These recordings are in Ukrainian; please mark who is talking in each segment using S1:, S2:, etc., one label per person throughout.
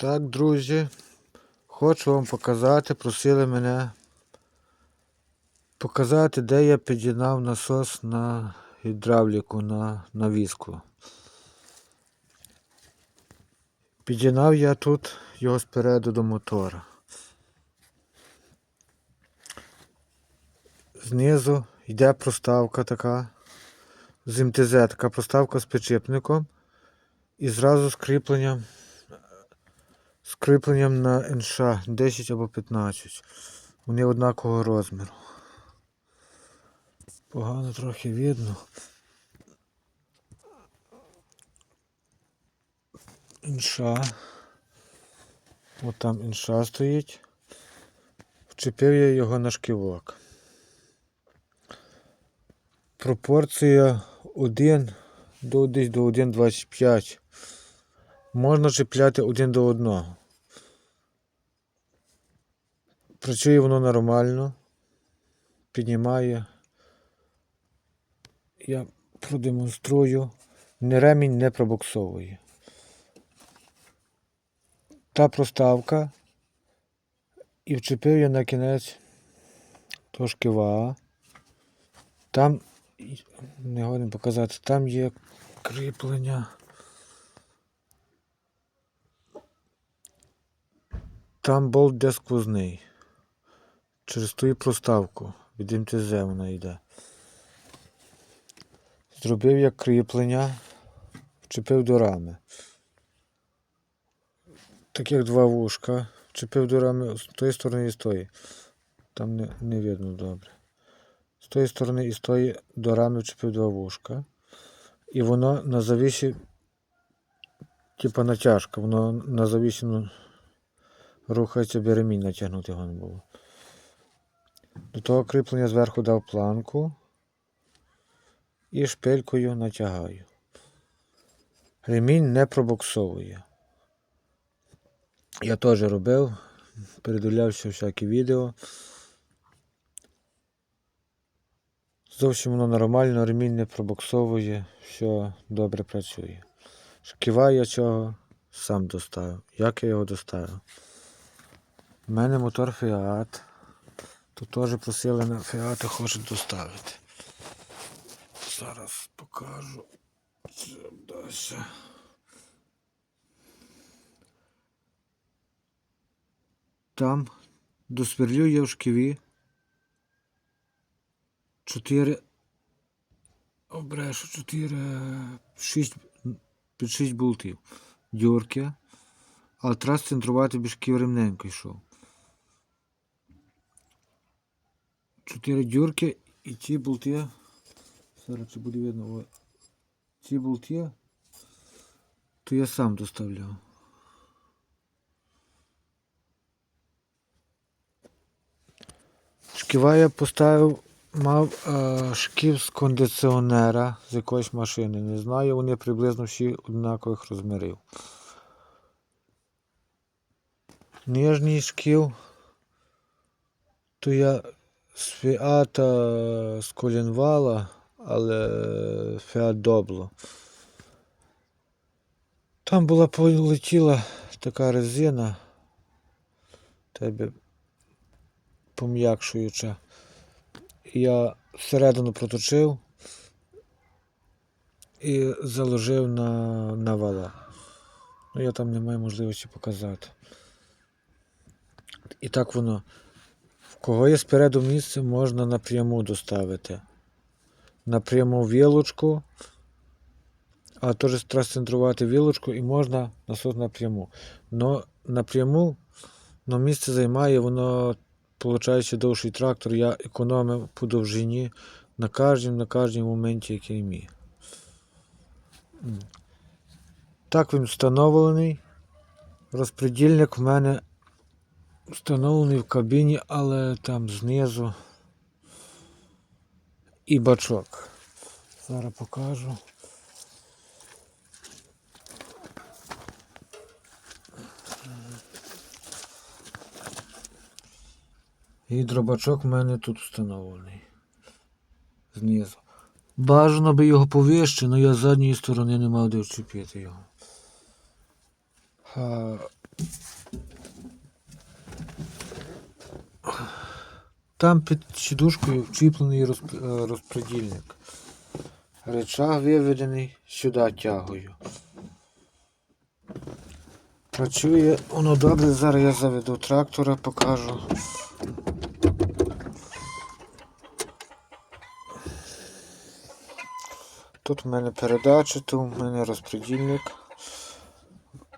S1: Так, друзі, хочу вам показати, просили мене показати, де я підігнав насос на гідравліку на, на віску. Підігнав я тут його спереду до мотора. Знизу йде проставка така з МТЗ, така проставка з підшипником і зразу з кріпленням з на НШ 10 або 15. Вони однакового розміру. Погано трохи видно. Інша. От там інша стоїть. Вчепив я його на шківок. Пропорція 1 до десь до 1,25. Можна чіпляти один до одного. Працює воно нормально. Піднімає. Я продемонструю. Не ремінь не пробуксовує. Та проставка. І вчепив я на кінець того шківа. Там, не годен показати, там є кріплення. Там болт де сквозний. Через ту проставку. Від МТЗ вона йде. Зробив я кріплення, вчепив до рами. Таких два вушка. Вчепив до рами з тої сторони і з тої. Там не, не видно добре. З тої сторони і з тої до рами вчепив два вушка. І воно на завісі, типа натяжка, воно на завісі ну, рухається, би ремінь натягнути його не було. До того кріплення зверху дав планку і шпилькою натягаю. Ремінь не пробуксовує. Я теж робив, передивлявся всякі відео. Зовсім воно нормально, ремінь не пробуксовує, все добре працює. Шківа я цього сам доставив. Як я його доставив? У мене мотор Fiat. Тут теж просили на Fiat, хочуть доставити. Зараз покажу. Це далі. Там досверлю я в шківі 4 обрешу 4 6 під 6 болтів. Дюрки. Але треба центрувати бо шків ремненько йшов. 4 дюрки і ці болти. Зараз чи буде видно. О, ці болти, то я сам доставляв. Шківа я поставив, мав е, шків з кондиціонера з якоїсь машини. Не знаю, вони приблизно всі однакових розмірів. Нижній шків, то я з Фіата з Колінвала, але Фіат. Там була полетіла така резина, тебе пом'якшуюча. Я всередину проточив і заложив на, на вала. Ну, я там не маю можливості показати. І так воно. Кого є спереду місце, можна напряму доставити. Напряму вілочку, а теж треба центрувати вілочку і можна насос напряму. Но напряму но місце займає, воно Получаючи довший трактор, я економив по довжині на кожному на кожному моменті, який міг. Так він встановлений. Розпредільник в мене встановлений в кабіні, але там знизу і бачок. Зараз покажу. Гідробачок в мене тут встановлений. Знизу. Бажано би його повище, але я з задньої сторони не мав де вчепити його. Там під сідушкою вчіплений розп- е, розпредільник. Речаг виведений сюди тягою. Працює воно добре, зараз я заведу трактора, покажу. Тут в мене передача, тут в мене розпредільник.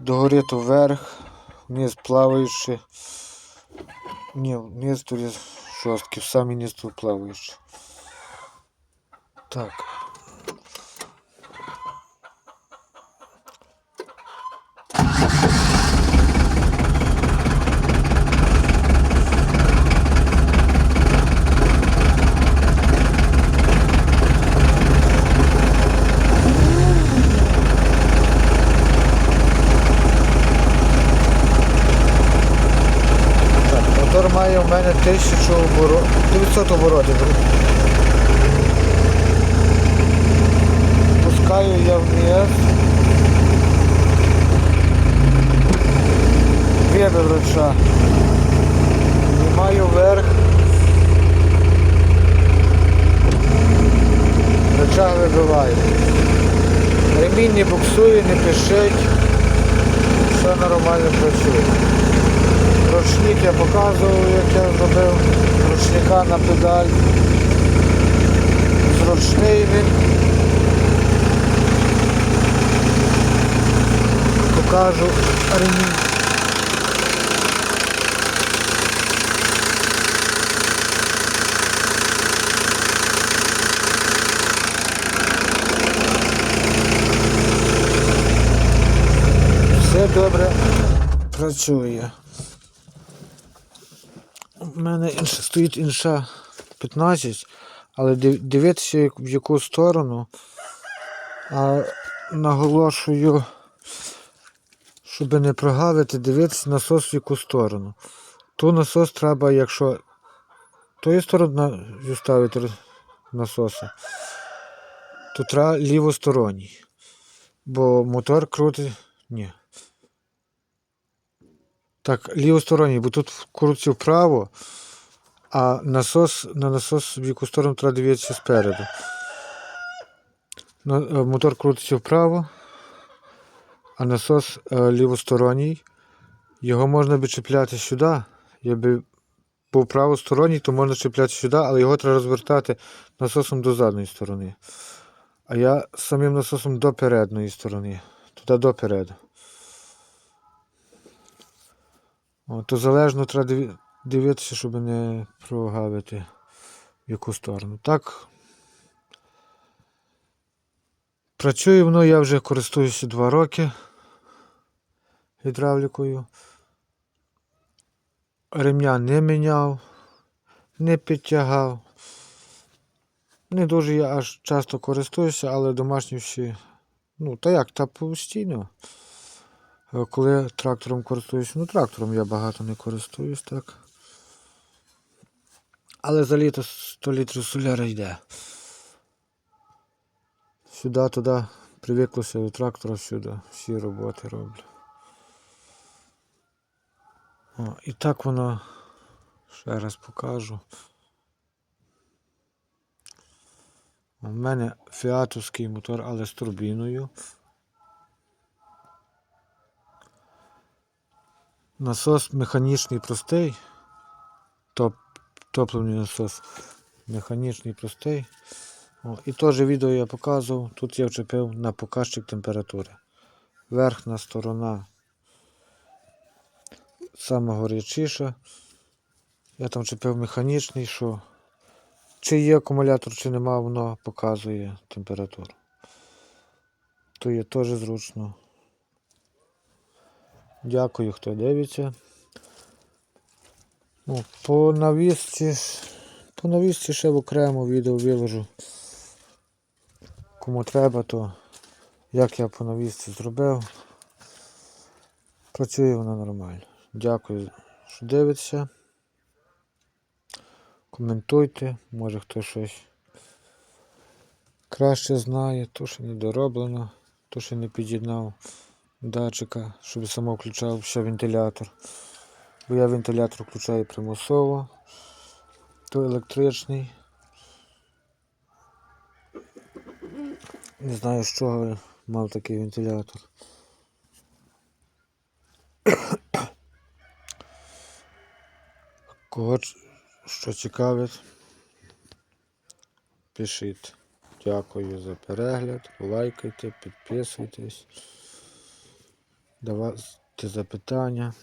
S1: Догори то вверх, вниз плаваючи. Ні, вниз тут є в тут плаваючи. Так. Так, мотор має у мене 1000 оборотів, 900 оборотів. Пускаю я вниз. Вибив рычаг. Знімаю вверх. Рычаг вибиваю. Ремінь не буксує, не пишить. Все нормально працює. Ручник я показував, як я зробив. Ручника на педаль. Зручний він. Покажу ремінь. Все добре працює. У мене інша, стоїть інша 15, але див- дивитися в яку сторону. А наголошую, щоб не прогавити, дивитися насос в яку сторону. Ту насос треба, якщо тої сторони ставити насоси, то треба лівосторонній. Бо мотор крутить. Ні. Так, лівосторонній, бо тут крутиться вправо, а насос, на насос в яку сторону треба дивитися спереду. Е, Мотор крутиться вправо, а насос е, лівосторонній. Його можна би чіпляти сюди. Якби був правосторонній, то можна чіпляти сюди, але його треба розвертати насосом до задньої сторони. А я самим насосом до передньої сторони. Туди допереду. То залежно треба дивитися, щоб не прогавити в яку сторону. Так. Працює воно, я вже користуюся два роки гідравлікою. Ремня не міняв, не підтягав. Не дуже я аж часто користуюся, але домашні всі. Ну, та як, та постійно. Е, Коли трактором користуюся, ну трактором я багато не користуюсь, так. Але за літо 100 літрів соляра йде. Сюди, туди привиклося до трактора, сюди всі роботи роблю. О, і так воно ще раз покажу. У мене фіатовський мотор, але з турбіною. Насос механічний простий. Топ, топливний насос. Механічний простий. О, і теж відео я показував. Тут я вчепив на показчик температури. Верхня сторона сама горячіша. Я там вчепив механічний, що чи є акумулятор, чи нема, воно показує температуру. То є теж зручно. Дякую, хто дивиться. Ну, по навісці, по навісці ще в окремо відео виложу. Кому треба, то як я по навісці зробив. Працює вона нормально. Дякую, що дивиться. Коментуйте, може хто щось краще знає, то що не дороблено, то що не під'єднав датчика, щоб само включав ще вентилятор. Бо я вентилятор включаю примусово. То електричний. Не знаю, з чого мав такий вентилятор. Кого що цікавить, пишіть. Дякую за перегляд. Лайкайте, підписуйтесь. Давайте запитання.